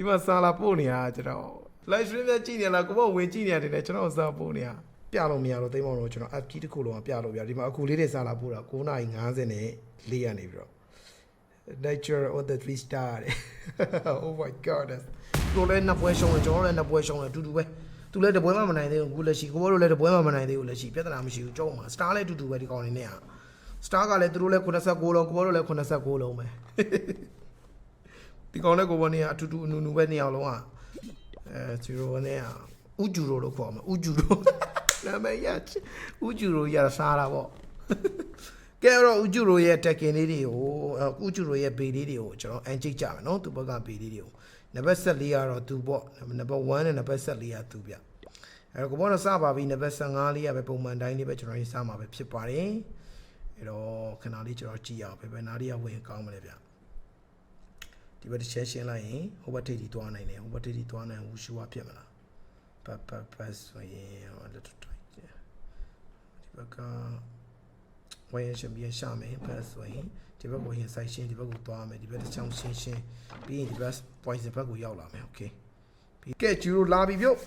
ဒီမှာစာလာပို့နေရကျွန်တော် live stream နဲ့ကြည့်နေလားကိုပေါ့ဝင်ကြည့်နေရတယ်ကျွန်တော်စာပို့နေရပြလို့မရတော့သိမ်းမောင်တော့ကျွန်တော် app key တစ်ခုလုံးကပြလို့ပြဒီမှာအခုလေးတွေစာလာပို့တာ9:50နဲ့4ရနေပြီးတော့ nature on the three star တဲ့ oh my god ကိုလည်းနှစ်ပွဲရှုံးတယ်ကျွန်တော်လည်းနှစ်ပွဲရှုံးတယ်အတူတူပဲသူလည်းတပွဲမှမနိုင်သေးဘူးကိုလက်ရှိကိုဘောတို့လည်းတပွဲမှမနိုင်သေးဘူးလက်ရှိပြဿနာမရှိဘူးကြောက်မှာ star လည်းအတူတူပဲဒီကောင်နေနဲ့อ่ะ star ကလည်းသူတို့လည်း89လုံးကိုဘောတို့လည်း89လုံးပဲ ဒီကောင်နဲ့ကိုဘောနေကအတူတူအနူနူပဲနေအောင်လုံးကအဲဇီရိုနဲ့ကဥဂျူရိုလို့ခေါ်မှာဥဂျူရိုနာမည်ရချဥဂျူရိုရစားတာပေါ့ကဲတော့ဥဂျူရိုရဲ့တက်ကင်လေးတွေကိုဥဂျူရိုရဲ့ဘေးလေးတွေကိုကျွန်တော်အန်ချိတ်ကြမယ်နော်သူဘက်ကဘေးလေးတွေကိုနံပါတ်14ကတော့သူပေါ့နံပါတ်1နဲ့နံပါတ်14ကသူပြအဲတော့ကိုဘောတော့စပါပြီနံပါတ်15လေးကပဲပုံမှန်တိုင်းလေးပဲကျွန်တော်ရေးစမှာပဲဖြစ်ပါတယ်အဲတော့ခဏလေးကျွန်တော်ကြည့်ရအောင်ဘယ်ဘယ်နာလေးကဝင်ကောင်းမလဲဗျာ ဒီဘက်တစ်ချက်ရှင်းလိုက်ရင်ဟိုဘက်ထိပ်ထိသွားနိုင်တယ်ဟိုဘက်ထိပ်ထိသွားနိုင်ဝူရှူဝဖြစ်မလားပတ်ပတ်ပတ်ဆိုရင်ဟိုလက်တော့ဒီဘက်ကဝိုင်းရရှင်ပြန်ရှာမယ်ဘတ်ဆိုရင်ဒီဘက်ကိုရင်ဆိုင်ရှင်းဒီဘက်ကိုသွားမယ်ဒီဘက်တစ်ချောင်းရှင်းရှင်းပြီးရင်ဒီဘက် poison ဘက်ကိုရောက်လာမယ် okay ပြီးကဲဂျူရိုလာပြီပြုတ်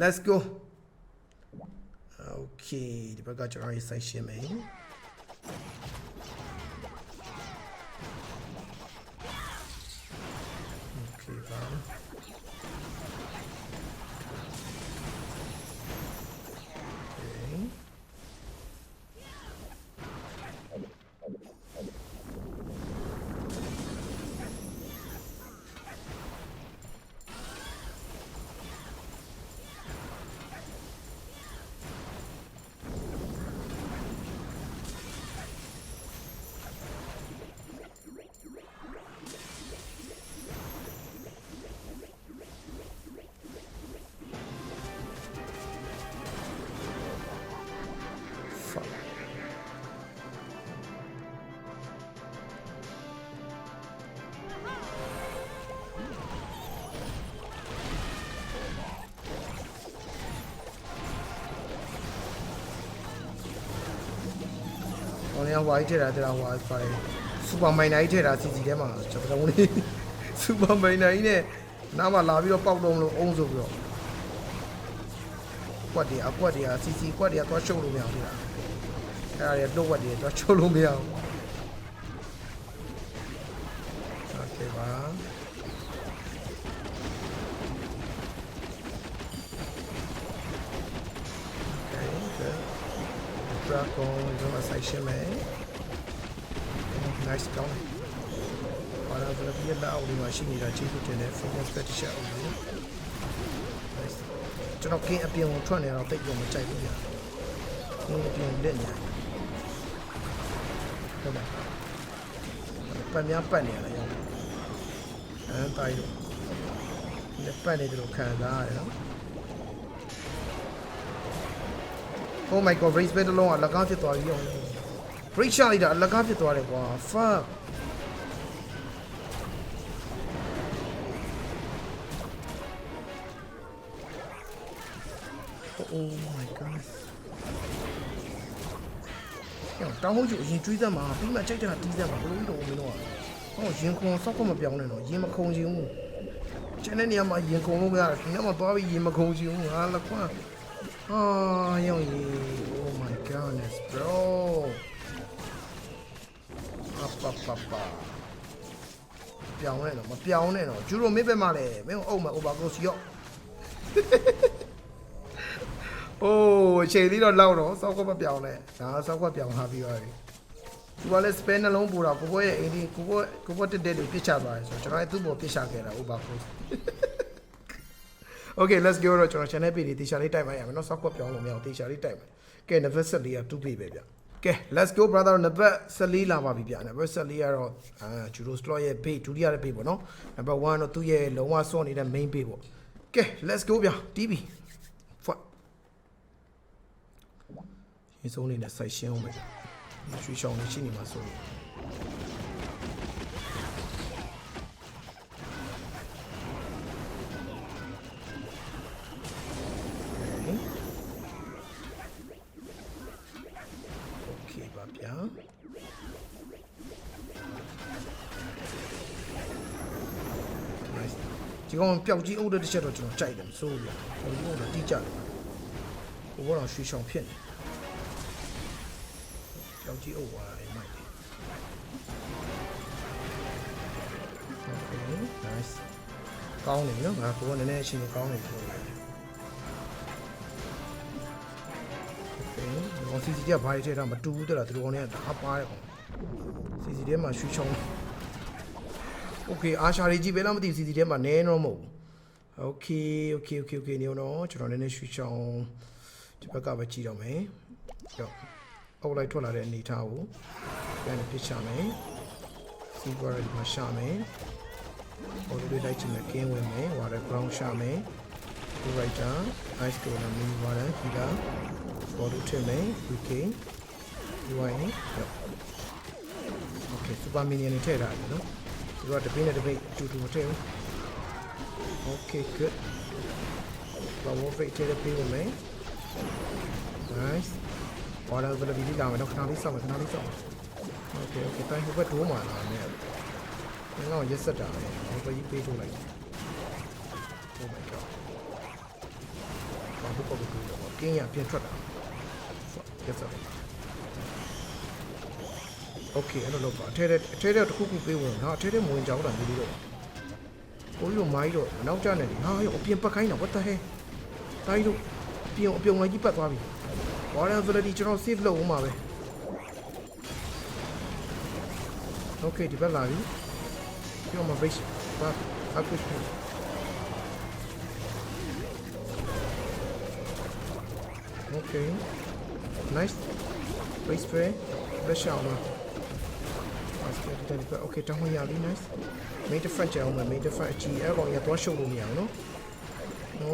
let's go okay ဒီဘက်ကကျွန်တော်ရင်ဆိုင်ရှင်းမယ် ဟိုနေဝိုင်းထည့်တာတဲ့ဟိုပါတယ်စူပါမိုင်နိုင်ထည့်တာစီစီထဲမှာကျွန်တော်တို့စူပါမိုင်နိုင်နဲ့နားမှာလာပြီးတော့ပေါက်တော့မလို့အုံးဆိုပြီးတော့ကွက်တွေအကွက်တွေကစီစီကွက်တွေကသွားရှုပ်လို့မရဘူးလားအဲ့ဒါတွေတော့ကွက်တွေသွားရှုပ်လို့မရဘူးโอเคပါ Dragon ဒီမှာဆိုင်ရှင်းမယ် nice ကောင်းပါလာဆိုပြီးတော့အော်ဒီမှာရှိနေတာကျေးဇူးတင်တယ် focus pet တစ်ချက်အောင်လို့ nice ကျွန်တော်ကင်းအပြင်ကိုထွက်နေတော့တိတ်ကြမကြိုက်ဘူးညာကင်းအပြင်လက်ညာဟုတ်ပါပတ်များပတ်နေရလားရောအဲတိုင်းတော့လက်ပတ်နေတယ်လို့ခံစားရတယ်နော် Oh my god race battle လုံးကလက်ကားဖြစ်သွားပြီရော break shot လိုက်တာလက်ကားဖြစ်သွားတယ်ကွာ fuck Oh my god ကျောင်းတောင်းဟုတ်ကျအရင်ကျွေးသက်မှာပြီးမှကြိုက်တာတီးသက်မှာဘလို့တော့မင်းတို့ကဟောရင်ခုံစောက်ခွမပြောင်းနဲ့တော့ရင်မခုံချင်ဘူးကျန်တဲ့နေရာမှာရင်ခုံလို့မရတယ်ဒီနေရာမှာသွားပြီးရင်မခုံချင်ဘူးဟာလက် ခွန်း Ah, yo, oh my goodness, bro. Up, up, up, up. ပြောင်းနေတော့မပြောင်းနဲ့တော့ဂျူရိုမင်းပဲမလဲမင်းအုပ်မ overclose ရော့အိုးအချိန်လေးတော့လောက်တော့စောက်ကမပြောင်းနဲ့ဒါစောက်ကပြောင်းထားပြီးသွားပြီသူကလည်း spin နှလုံးပူတာကိုကိုရဲ့အိမ်ဒီကိုကိုကိုကိုတက်တက်တွေပြစ်ချသွားတယ်ဆိုတော့ကျွန်တော်လည်းသူ့ပေါ်ပြစ်ချခဲ့တာ overclose Okay let's go တော့ကျွန်တော် channel page တွေတေချာလေးတိုက်ပါရမယ်နော် software ပြောင်းလို့မရအောင်တေချာလေးတိုက်မယ်ကဲ number 14က two page ပဲဗျကဲ let's go brother number 14လာပါပြီဗျ number 14ကတော့အာ judo slot ရဲ့ page ဒုတိယရဲ့ page ပေါ့နော် number 1တော့သူ့ရဲ့လုံးဝစွန့်နေတဲ့ main page ပေါ့ကဲ let's go ဗျ TV ဖွက်ရေးစုံနေတဲ့ session အောင်မယ်ရွှေချောင်းနေရှိနေမှာဆိုလို့ ဒီကောင်ပျောက်ကြီးအုပ်တဲ့တစ်ချက်တော့ကျွန်တော်ကြိုက်တယ်မစိုးဘူးပျောက်ကြီးအုပ်တော့တိကျတယ်ကိုဘောတော့ရွှေချောင်ဖြစ်နေပျောက်ကြီးအုပ်သွားတာမိုက်တယ် Okay nice ကောင်းနေပြီနော်ငါကိုကနည်းနည်းအချိန်ကောင်းနေပြီ Okay ဒီကောင် CCD ကဘာတွေထည့်တာမတူဘူးတဲ့လားဒီကောင်တွေကတအားပါတယ်ကောင် CCD ထဲမှာရွှေချောင်း okay အာရှာတွေကြီးပဲလားမသိစီစီထဲမှာနည်းတော့မဟုတ်ဘူး okay okay okay okay နေအောင်တော့ကျွန်တော်နည်းနည်းရွှေချောင်းဒီဘက်ကပဲကြည့်တော့မယ်ကြောက်အောက်လိုက်ထွက်လာတဲ့အနေထားကိုပြန်ပြစ်ချမယ်စီကွာရီမှာရှာမယ်ဟိုလိုလိုက်ချင်တဲ့ကင်းဝင်မယ်ဝါရ ground ရှာမယ် writer ice color mini water kila body trim မယ် uk ui okay super mini နဲ့ထည့်ထားတယ်နော် ဒီကတပိနဲ့တပိအတူတူမထည့်ဘူး Okay good power freight ထည့်ပေးဦးမယ် nice order ဘယ်လိုဒီလာမယ်တော့ခဏလေးစောင့်မယ်ခဏလေးစောင့်မယ် Okay okay တိုင်းဟိုဘက်ဒိုးမှာလာမယ်ငါတော့ရက်ဆက်တာပဲဟိုဘက်ကြီးပေးထုတ်လိုက် Oh my god ဘာလို့ပေါ့ဘူးတော့ကင်းရပြန်ထွက်တာရက်ဆက်တယ် โอเคအဲ့လိုလုပ်ပါအထဲထဲအထဲထဲတစ်ခုခုပေးဝင်နော်အထဲထဲမဝင်ကြဘူးလားဒီလိုတော့ကိုကြီးတို့မိုင်းတော့နောက်ကျနေတယ်ဟာရောအပြင်ပတ်ခိုင်းတာ what the hell တိုင်းတို့အပြင်အပြုံလိုက်ကြီးပတ်သွားပြီ water ability ကျွန်တော် save လုပ်ဦးမှာပဲโอเคဒီဘက်လာပြီပြောမှာ base ဘာ upgrade ဖြစ် Okay. Nice. Base spray. လက်ရှောင်း လား basket တက်ပြီ okay တောင်းဝင်ရပြီ nice main different ကြောင်းမယ် main different အကြီးအဲ့ကောင်ကြီးကတော့ရှုပ်လို့မရဘူးနော်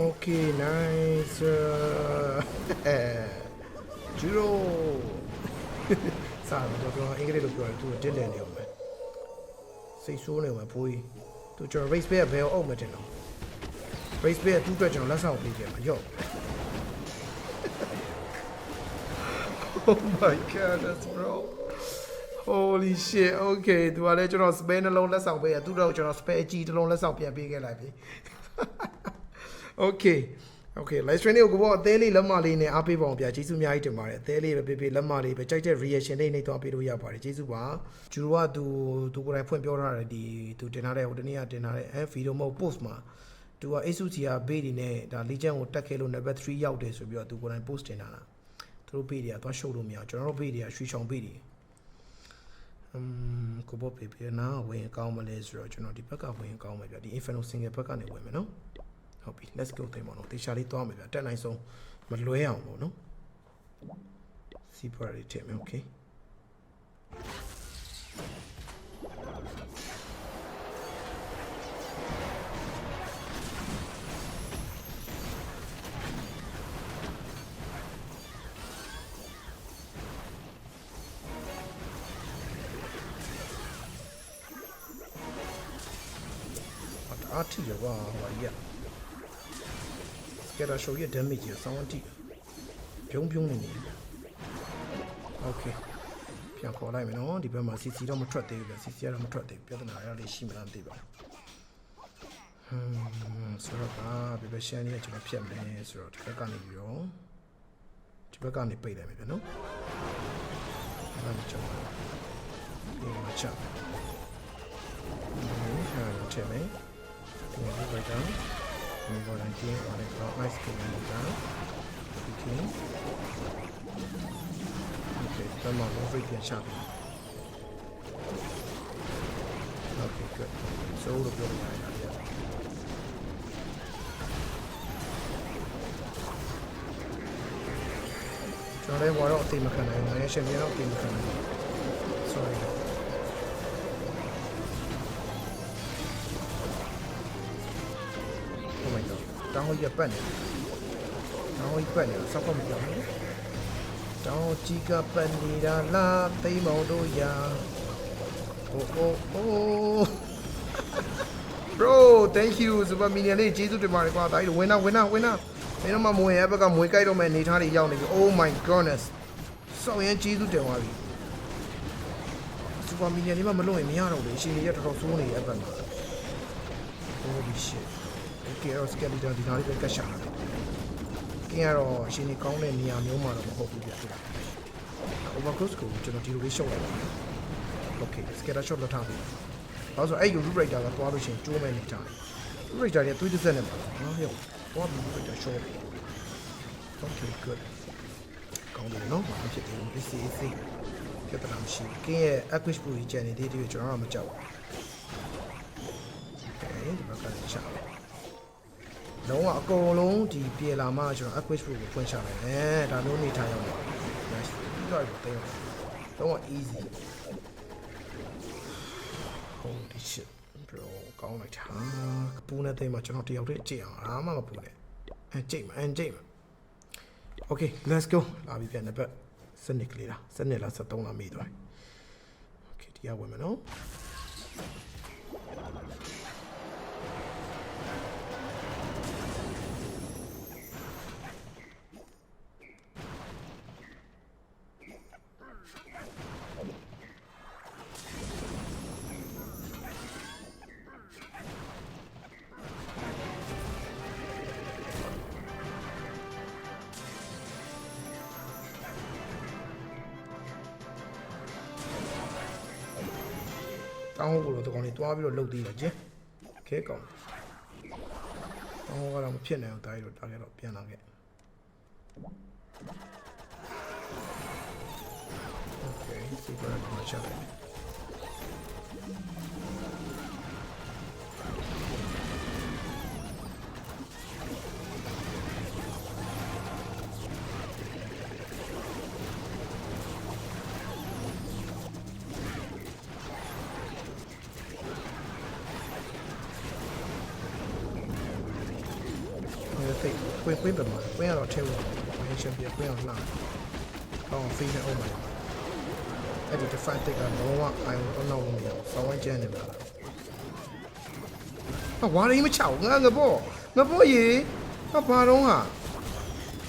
okay nice ဂျီရိုစားတော့တော့အင်္ဂလိပ်လိုပြောတယ်သူတစ်လည်နေအောင်ပဲစိတ်ဆိုးနေမှာဖိုးကြီးသူကျွန်တော် race bear ဘယ်အောင်မတင်တော့ race bear သူ့အတွက်ကျွန်တော်လက်ဆောင်ပေးခဲ့မှာရော့ Oh my goodness bro Holy shit okay သူကလည်းကျွန်တော် spare နှလုံးလက်ဆောင်ပေးရသူတော့ကျွန်တော် spare အကြီးတစ်လုံးလက်ဆောင်ပြန်ပေးခဲ့လိုက်ပြီ Okay Okay live stream လေးကိုကိုဘောအသေးလေးလက်မလေးနဲ့အားပေးပါအောင်ဗျာကျေးဇူးအများကြီးတင်ပါတယ်အသေးလေးပဲပေးပေးလက်မလေးပဲကြိုက်တဲ့ reaction လေးနှိပ်သွားပေးလို့ရပါတယ်ကျေးဇူးပါဂျူရိုကသူသူကိုယ်တိုင်ဖွင့်ပြောထားတယ်ဒီသူတင်ထားတဲ့ဟိုတနေ့ကတင်ထားတဲ့အဲဗီဒီယိုမဟုတ် post မှာသူက ASUS ကဘေးဒီနဲ့ဒါ legend ကိုတက်ခဲ့လို့ number 3ရောက်တယ်ဆိုပြီးတော့သူကိုယ်တိုင် post တင်ထားတာသူတို့ဘေးတွေကသွားရှုပ်လို့မရအောင်ကျွန်တော်တို့ဘေးတွေကရွှေချောင်ဘေးတွေ อืมကိုဘောပေပေနာဝင်ကောင်းမလဲဆိုတော့ကျွန်တော်ဒီဘက်ကဝင်ကောင်းမယ်ဗျဒီ Inferno single ဘက်ကနေဝင်မယ်နော်ဟုတ်ပြီ let's go သိမ်းပါတော့တေချာလေးသွားမယ်ဗျတက်နိုင်ဆုံးမလွဲအောင်ပေါ့နော်စီပါရီထည့်မယ် okay အားထိရပါဟိုကြီးကစကယ်တာရှိုးရဲ့ damage ကြီးဆောင်းအထိပြုံးပြုံးနေနေโอเคပြန်ခေါ်လိုက်မယ်နော်ဒီဘက်မှာ CC တော့မထွက်သေးဘူးဗျ CC ကတော့မထွက်သေးဘူးပြဿနာရလေးရှိမှန်းသိပါဟမ်ဆိုတော့ကဘယ်ဘက်ရှန်ကြီးကကျွန်တော်ဖြတ်မယ်ဆိုတော့ဒီဘက်ကနေပြီးတော့ဒီဘက်ကနေပိတ်လိုက်မယ်ဗျနော်အဲ့ဒါကြောင့်ဒီမှာချက်ဟမ်ချက်မယ် Maybe right down. Maybe right down. On it. Oh, nice. Good. Maybe down. Okay. Okay. Come on. Over here. Sharp. Okay. Good. So the building area. Yeah. ကျွန်တော်လည်းဘာတော့အသိမခံနိုင်ဘူး။ငါရဲ့ရှင်ပြတော့အသိမခံနိုင်ဘူး။ ဟိုရပတ်နေတောင်းဟိုပတ်နေစောက်တော့မပြောဘူးတောင်းကြီးကပတ်နေတာလားသိမ်းမောင်တို့ရာโอ้โอ้โอ้ bro thank you super minion လေးကျေးဇူးတင်ပါတယ်ကွာဒါကြီးဝင်နာဝင်နာဝင်နာမင်းတို့မှမဝင်ရဘက်ကမွေးကြိုက်တော့မဲ့အနေထားတွေရောက်နေပြီ oh my goodness စောင့်ရင်ကျေးဇူးတင်သွားပြီ super minion လေးမှမလွတ်ရင်မရတော့ဘူးအရှင်ကြီးရတော်တော်စိုးနေရဲ့ဘက်မှာ holy shit ကဲတော့စကယ်လီတန်ဒီနားလေးပဲကတ်ရှာတာကင်းကတော့အရှင်ကြီးကောင်းတဲ့နေရာမျိုးမှာတော့မဟုတ်ဘူးပြတယ် overcross ကိုကျွန်တော်ဒီလိုလေးရှော့လိုက်ပါမယ် okay scatter shot လောက်ထားပြီဘာလို့ဆိုအဲ့ယူ root breaker ကသွားလို့ရှိရင်ကျိုးမဲ့နေကြတယ် root breaker တွေသွေးတစ်ဆက်နဲ့ပါနော်ဟုတ်သွားပြီ root breaker shot okay good ကောင်းတယ်နော်ဘာဖြစ်တယ် AC AC ပြဿနာမရှိဘူးကင်းရဲ့ acquish ပူကြီးကျန်နေသေးတယ်ကျွန်တော်တော့မကြောက်ဘူး okay ဒီဘက်ကလည်းချတယ် လုံးဝအကုန်လုံးဒီပြေလာမှကျွန်တော် acquish ပူကိုဖွင့်ချလိုက်တယ်ဒါမျိုးနေထားရအောင် nice ပြီးတော့တေးတော့ easy holy shit bro ကောင်းလိုက်တာကပူးနဲ့တိတ်မှကျွန်တော်တယောက်တည်းကြည့်အောင်အားမမပူနဲ့အဲကြိတ်မအန်ကြိတ်မ okay let's go လာပြီပြန်တဲ့ဘက်စနစ်ကလေးလားစနစ်လား73လားမေးသွားတယ် okay ဒီကဝင်မယ်နော် ဟုတ်ကိုတော့ဒီကောင်လေးတွားပြီးတော့လှုပ်သေးတယ်ကျင်းခဲကောင်တောင်းဟုတ်ကတော့မဖြစ်နိုင်အောင်တားရတော့တားရတော့ပြန်လာခဲ့โอเคစီပါတော့မချက်လိုက် ကွင်းကွင်းပဲမှာကွင်းကတော့ထဲဝင်မင်းရှင်ပြကွင်းအောင်လှအောင်ဖေးနေအောင်ပါအဲ့ဒီ define တိတ်ကလုံးဝအိုင်တော့နောက်ဝင်အောင်စောင်းဝိုင်းကျန်းနေပါလားဟာဝါရီမချောက်ငါငဘောငဘောရေဟာဘာတော့ဟာ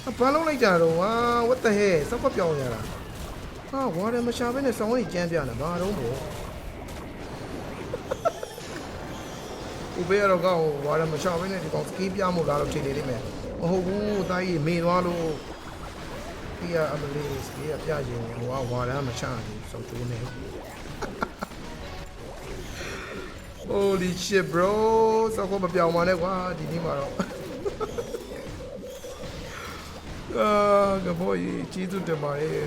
ဟာဘာလုံးလိုက်ကြတော့ဟာ what the hell စောက်ကပြောင်းရတာဟာဝါရီမချဘဲနဲ့စောင်းဝိုင်းကျန်းပြနေဘာတော့ဘောဥပေရတော့ကောဝါရမချဘဲနဲ့ဒီကောင်စကီးပြမို့လားတော့ချိန်နေလိမ့်မယ် မဟုတ်ဘူးတာကြီးမေသွားလို့ဒီကအမလေးစကီးကပြရင်ဟိုကဝါရမချဘူးစောက်ချိုးနေ Holy shit bro စောက်ကမပြောင်းပါနဲ့ကွာဒီနေ့မှာတော့အာကဘောကြီးကျေးဇူးတင်ပါတယ်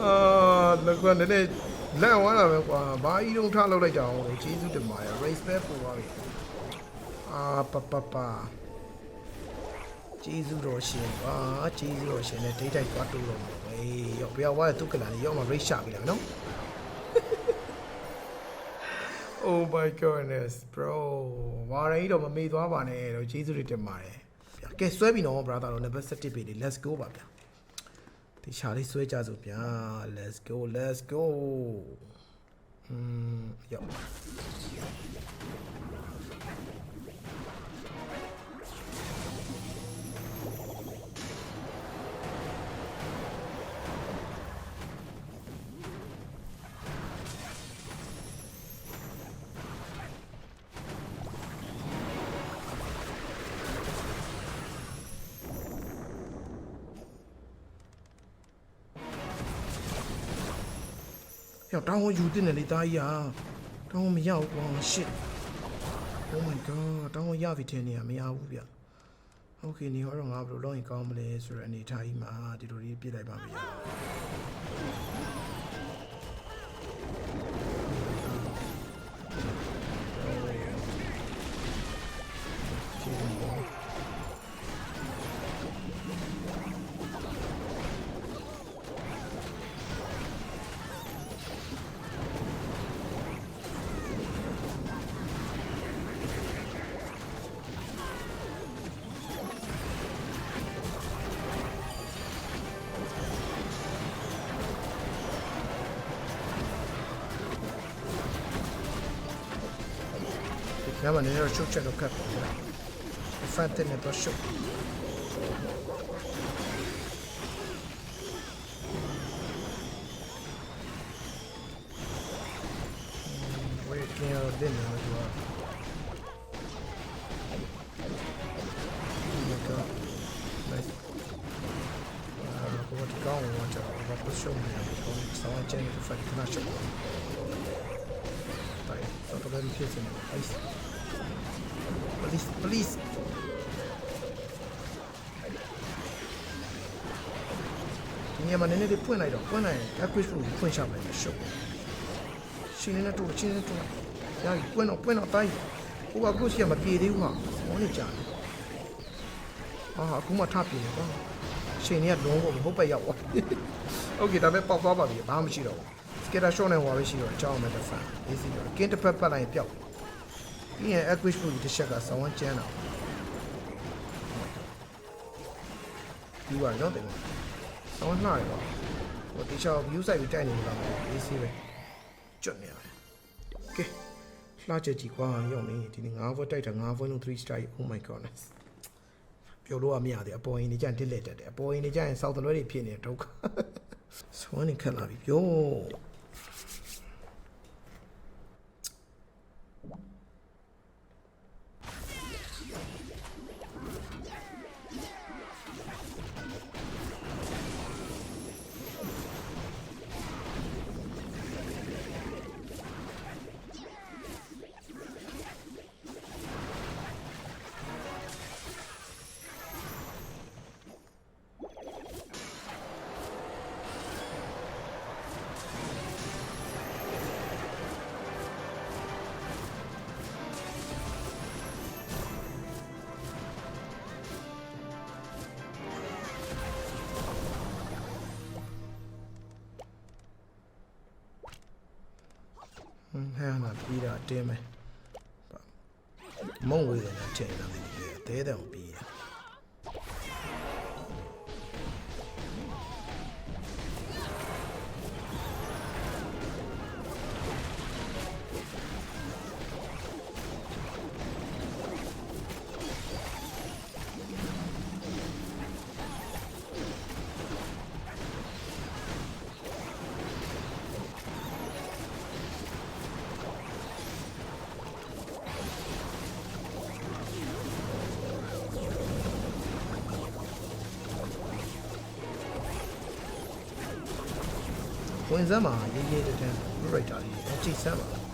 အာလည်းကွာနည်းနည်းလန့်သွားတာပဲကွာဘာကြီးတုံးထားလောက်လိုက်ကြအောင်ကျေးဇူးတင်ပါတယ် race back ပို့ပါပြီ အာပပပကျေးဇူးတော်ရှင်ပါကျေးဇူးတော်ရှင်နဲ့ဒိတ်တိုက်သွားတူလို့ဟေးရောက်ဘယ်ရောက်သွားတဲ့သူကလာနေရောက်မှ race ချပြီလားနော် Oh my goodness bro ဝါရင်တော့မမေ့သွားပါနဲ့တော့ကျေးဇူးတွေတင်ပါတယ်ဗျာကဲဆွဲပြီနော် brother တော့ number 7ပြီလေ let's go ပါဗျာဒီချာလေးဆွဲကြစို့ဗျာ let's go let's go อืมရောက် တောင်းဝန်ယူတင်တယ်လေသားကြီးဟာတောင်းဝန်မရဘူးကွာ shit oh my god တောင်းဝန်ရပြီထင်နေရမရဘူးဗျโอเคနေတော့ငါဘယ်လိုလုပ်ရင်ကောင်းမလဲဆိုတော့အနေထားကြီးမှာဒီလိုလေးပြစ်လိုက်ပါဗျာဒီကမှာနေ တော့ချုပ်ချက်တော့ခတ်ပါဗျာဖတ်တဲ့နဲ့တော့ရှုပ် wait ကင်းရောတင်နေမှာသူက Oh my god. Nice. အာကိုဒီကောင်ဝတ်ချာဘာပရှုံးနေတယ်ကိုစောင်းချင်တဲ့ဖက်ခ please please ဒီညမှာနည်းနည်းလေးပွင့်လိုက်တော့ပွင့်လိုက်ရင် average ကိုဖွင့်ချလိုက်ရှုပ်ရှင်းနေတော့ချင်းနေတော့ညာပွင့်တော့ပွင့်တော့တိုင်းဟိုကကိုရှိရမပြေသေးဘူးဟာဟောနေကြတယ်ဟာအခုမှထပြေနေတော့ရှင်နေကလုံးဖို့မဟုတ်ပဲရောက်သွားโอเคဒါပဲပေါက်သွားပါပြီဘာမှမရှိတော့ဘူးစကေတာရှော့နဲ့ဟွာပဲရှိတော့အကြောင်းမဲ့တစ်ဖန် easy တော့ကင်းတစ်ဖက်ပတ်လိုက်ရင်ပျောက် ပြီးရင် average ကိုတစ်ချက်ကဆောင်းကျန်းတာပြီးပါတော့တယ်ဆောင်းနှားရပါဟိုတီချော view site ကိုတိုက်နေလို့လားအေးဆေးပဲကျွတ်နေရတယ်ကဲလှချက်ကြည့်ကွာရောက်နေဒီနေ့9 volt တိုက်တာ9 volt လုံး3 star oh my goodness ပြောလို့ကမရသေးအပေါ်ရင်နေကြရင်တစ်လက်တက်တယ်အပေါ်ရင်နေကြရင်စောက်တလွဲတွေဖြစ်နေဒုက္ခဆွမ်းနေခက်လာပြီပြော တာတင်းမယ်မုံဝေးတယ်နဲ့ချိန်လာတယ်ဒီအသေးတယ်ပြီး ဝင်စမ်းမှာရေးရေးတဲ့တန်း writer လေးအကြည့်စမ်းပါ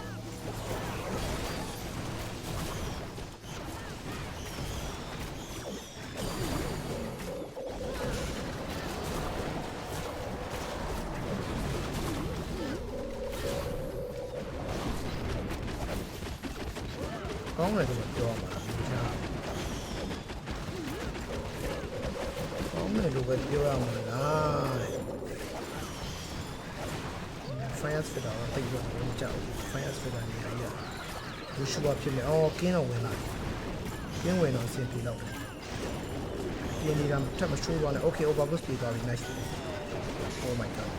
ဘူရှူပါဖြစ်နေအော်ကင်းတော့ဝင်လာတယ်ကင်းဝင်တော့အဆင်ပြေတော့ပြင်းနေတာထပ်မချိုးသွားနဲ့ okay overboard speed သွားပြီ nice oh my god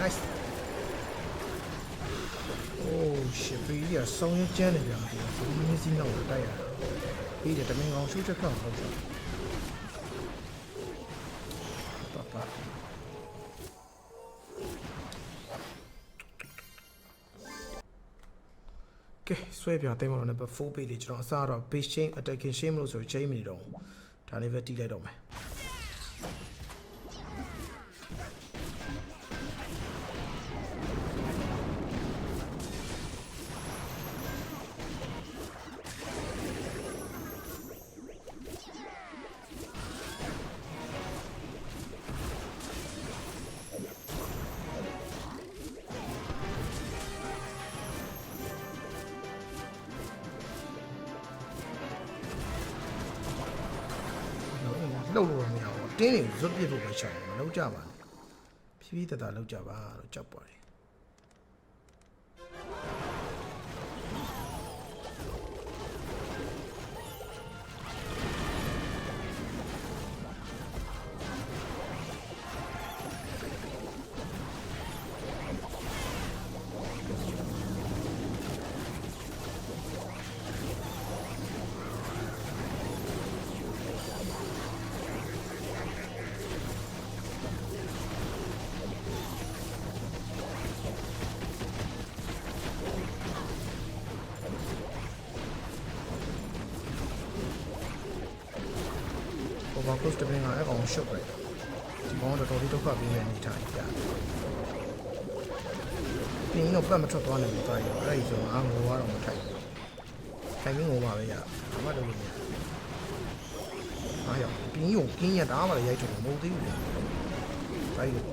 nice oh shit ပြီးရဆောင်းရကျန်းနေပြန်ပြီဒီမင်းစီးနောက်ကိုတိုက်ရတာပြီးတယ်တမင်ကောင်ရှုချက်ခန့် ဆွဲပြသိမ်းမလို့ number 4 page လေးကျွန်တော်အစားတော့ page chain attacking chain မလို့ဆို chain မနေတော့ဘူးဒါလေးပဲတီးလိုက်တော့မယ် လှုပ်လို့မရဘူးတင်းနေဇွတ်ပြစ်ဖို့ပဲရှာတယ်မလှုပ်ကြပါနဲ့ဖြည်းဖြည်းတတလှုပ်ကြပါလို့ကြောက်ပါတယ် ဘာကုတ်တပင်းကအဲ့ကောင်ရှုပ်လိုက်ဒီကောင်တော့တော်တော်လေးဒုက္ခပေးနေနေထားကြပြင်းတော့ပတ်မထွက်သွားနိုင်ဘူးတိုင်းအဲ့ဒီဆိုအာငိုကတော့မထိုက်ထိုင်ပြီးငိုပါပဲရဘာမှလုပ်လို့မရအားရပြင်းယုံကင်းရတာမှလည်းရိုက်ထုတ်မဟုတ်သေးဘူးလေတိုင်းလို့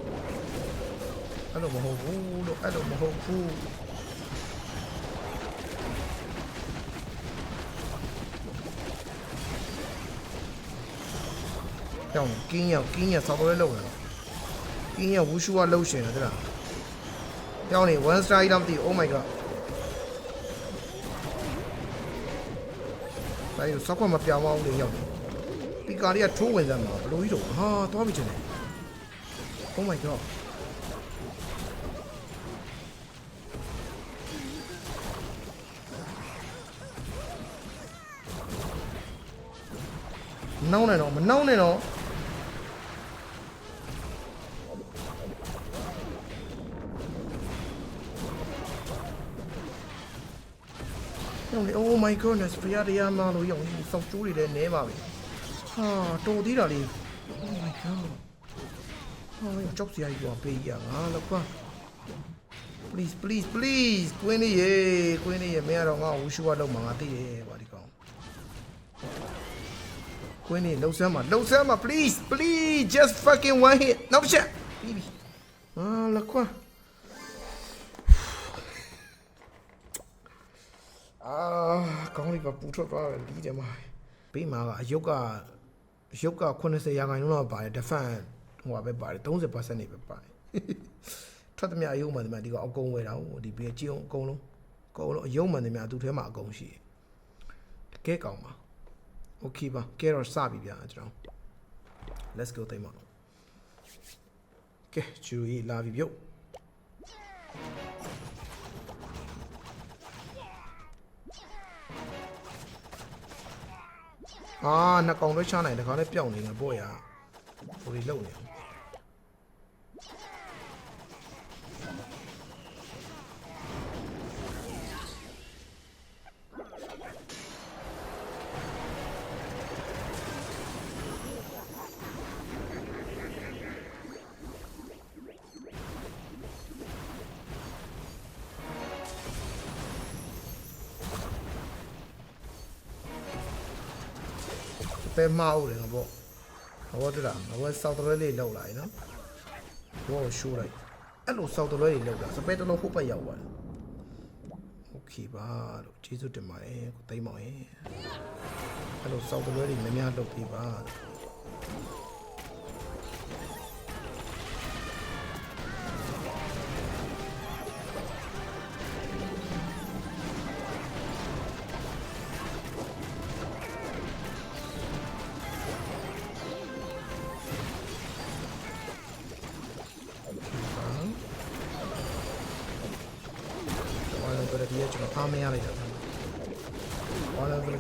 အဲ့လိုမဟုတ်ဘူးလို့အဲ့လိုမဟုတ်ဘူး ကြောင်းကင်းရောက်ကင်းရဆောက်တော့လောက်တယ်ကင်းရဝူရှူကလှုပ်ရှင်တယ်တဲ့လားကြောင်းနေ one strike တော့မသိ oh my god ဘာလို့စောက်ခွမပြောင်းအောင်လေရောက်တယ်ပီကာလေးကထိုးဝင်စမ်းမှာဘလို့ကြီးတော့ဟာသွားပြီချင်တယ် oh my god မနှောင်းနဲ့တော့မနှောင်းနဲ့တော့ လေ oh my goodness ဖရတရားမလို့ယောက်စောက်ကျိုးတွေလည်းနဲပါပဲဟာတော်သေးတာလေ oh my god ဟာကြောက်စရာကြီးတော့ပေးရငါလောက်ပါ please please please ကွင်းလေးရေကွင်းလေးရေမင်းကတော့ငါ့ကိုဝူရှူကလောက်မှာငါသိတယ်ဗာဒီကောင်ကွင်းနေလှုပ်ဆမ်းပါလှုပ်ဆမ်းပါ please please just fucking one hit နောက်တစ်ချက်ပြီးပြီအာလကွာအာ မိပါပူထွက်သွားတယ်လီးတယ်မှာဘေးမှာကအယုတ်ကအယုတ်က80ရာခိုင်နှုန်းလောက်ပါတယ် defend ဟိုပါပဲပါတယ်30%နေပဲပါတယ်ထွက်သမျှအယုတ်မှန်သမျှဒီကအကုန်ဝယ်တာဟိုဒီဘေးကြည့်အောင်အကုန်လုံးအကုန်လုံးအယုတ်မှန်သမျှသူ့ထဲမှာအကုန်ရှိတယ်တကယ်ကောင်းပါ okay ပါကဲတော့စပြီဗျာကျွန်တော် let's go တိတ်မအောင်ကဲကျူရီလာပြီပြုတ် အာနှစ်ကောင်တော့ချနိုင်တယ်ခါနဲ့ပျောက်နေတယ်ပေါ့ရဟိုဒီလုံနေ ပဲမှားဦးတယ်ငါပေါ့ငါပေါ့တူလားငါပေါ့စောက်တလွဲလေးလောက်လာရင်နော်ဘောရှိုးလိုက်အဲ့လိုစောက်တလွဲလေးလောက်တာစပယ်တလုံးဟုတ်ပတ်ရောက်သွားတယ်โอเคပါလို့ကျေးဇူးတင်ပါတယ်ကိုသိမ်းပါရင်အဲ့လိုစောက်တလွဲလေးများများလုပ်ပေးပါလို့ လ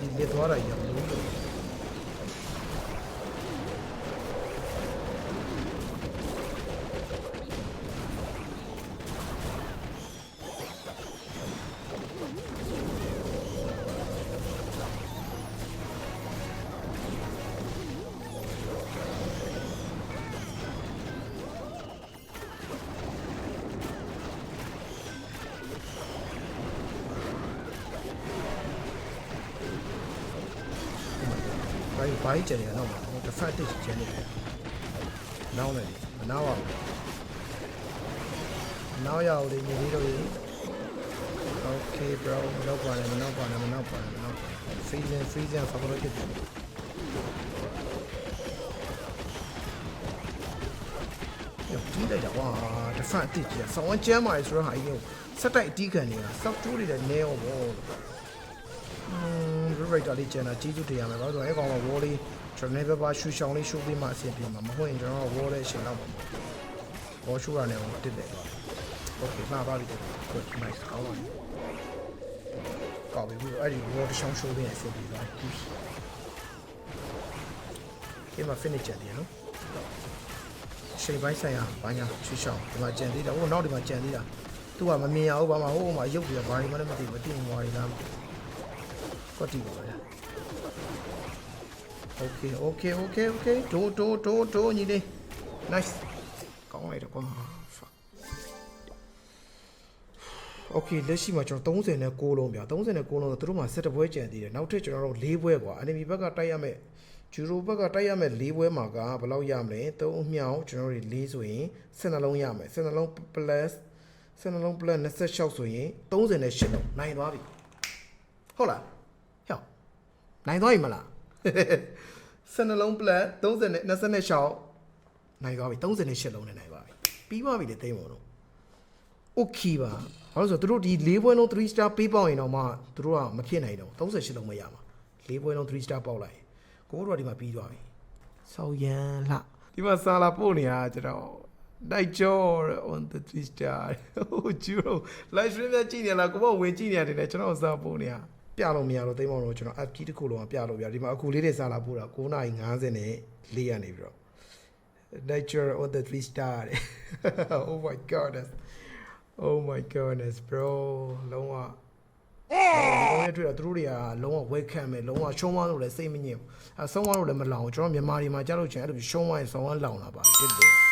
ဒီရဲ့ကျွန်တော်အား က်တာဝါလန်ဗလဒီလက်သွားတာကြီးကမလို့လို့ဘာကြီးဘာကြီးကျန်နေရတော့မှာတစ်ဖက်တစ်ကျန်နေတယ်နောက်နေမနောက်အောင်နောက်ရအောင်လေညီလေးတို့ရေ Okay bro မနောက်ပါနဲ့မနောက်ပါနဲ့မနောက်ပါနဲ့မနောက်ပါ freezing freezing ဆောက်လို့ဖြစ်တယ်ယောဒီလိုက်တာဝါတစ်ဖက်တစ်ကျဆောင်းဝကျမ်းပါလေဆိုတော့ဟာကြီးကိုစက်တိုက်အတီးခံနေတာစောက်တိုးတွေလည်းနဲအောင်ဘောอื ม rewrite လေးကျန်တာကြီးစုတရားမယ်ဘာလို့လဲအဲ့ကောင်က wall လေးကျွန်တော်နေပဲပါရှူရှောင်းလေးရှူပြီးမှအဆင်ပြေမှာမဟုတ်ရင်ကျွန်တော်က wall လေးရှင်းတော့မှာဘောရှူရနေအောင်တစ်တယ်တော့ Okay မှာပါပြီ good nice ကောင်းပါပြီကောင်းပြီအဲ့ဒီ wall ရှောင်းရှူပြီးအဆင်ပြေသွားပြီဒီမှာ finish ကျန်တယ်နော်ရှိန်ပိုင်းဆိုင်ရာဘာညာရှူရှောင်းဒီမှာကျန်သေးတာဟိုနောက်ဒီမှာကျန်သေးတာသူကမမြင်ရဘူးဘာမှဟိုမှာရုပ်ပြီးဘာမှလည်းမသိဘူးမသိဘူးဘာတွေလား ကွက်တီပါဗျာ Okay okay okay okay ဒိုးဒိုးဒိုးဒိုးညီလေး nice ကောင်းလိုက်တော့ကွာ fuck Okay လက်ရှိမှာကျွန်တော်36လုံးဗျာ36လုံးဆိုသူတို့မှာ7ပွဲကျန်သေးတယ်နောက်ထပ်ကျွန်တော်တို့4ပွဲကွာ enemy ဘက်ကတိုက်ရမယ်ဂျူရိုဘက်ကတိုက်ရမယ်4ပွဲမှာကဘယ်လောက်ရမလဲ3အမြောက်ကျွန်တော်တို့4ဆိုရင်12လုံးရမယ်12လုံး plus 12လုံး plus 26ဆိုရင်38လုံးနိုင်သွားပြီဟုတ်လားဟဲ့ နိုင်သွားပြီမလား12လုံး plus 30နဲ့26နိုင်သွားပြီ38လုံးနဲ့နိုင်ပါပြီပြီးပါပြီလေသိမ်းပါတော့ okay ပါဘာလို့လဲဆိုတော့သူတို့ဒီ၄ပွဲလုံး3 star ပေးပေါက်ရင်တော့မှသူတို့ကမဖြစ်နိုင်တော့38လုံးမရမှာ၄ပွဲလုံး3 star ပေါက်လိုက်ရင်ကိုတို့ကဒီမှာပြီးသွားပြီဆောက်ရန်လှဒီမှာစာလာပို့နေတာကျွန်တော်တိုက်ကြော on the 3 star ဟိုဂျူရို live stream နဲ့ကြည့်နေလားကိုမဝင်ကြည့်နေရတယ်လေကျွန်တော်စာပို့နေတာ ပြလို့မရတော့သိမ်းမောင်တော့ကျွန်တော် app key တစ်ခုလုံးကပြလို့ပြဒီမှာအခုလေးတွေစာလာပို့တာ9:50နဲ့4ရနေပြီးတော့ nature on the three star တဲ့ oh my goodness oh my goodness bro လုံးဝလုံးဝတွေ့တော့သူတို့တွေကလုံးဝ welcome ပဲလုံးဝရှုံးသွားလို့လည်းစိတ်မညစ်ဘူးအဲဆုံးသွားလို့လည်းမလောင်ဘူးကျွန်တော်မြန်မာပြည်မှာကြားလို့ချင်အဲ့လိုရှုံးသွားရင်ဆုံးသွားလောင်လာပါတစ်တယ်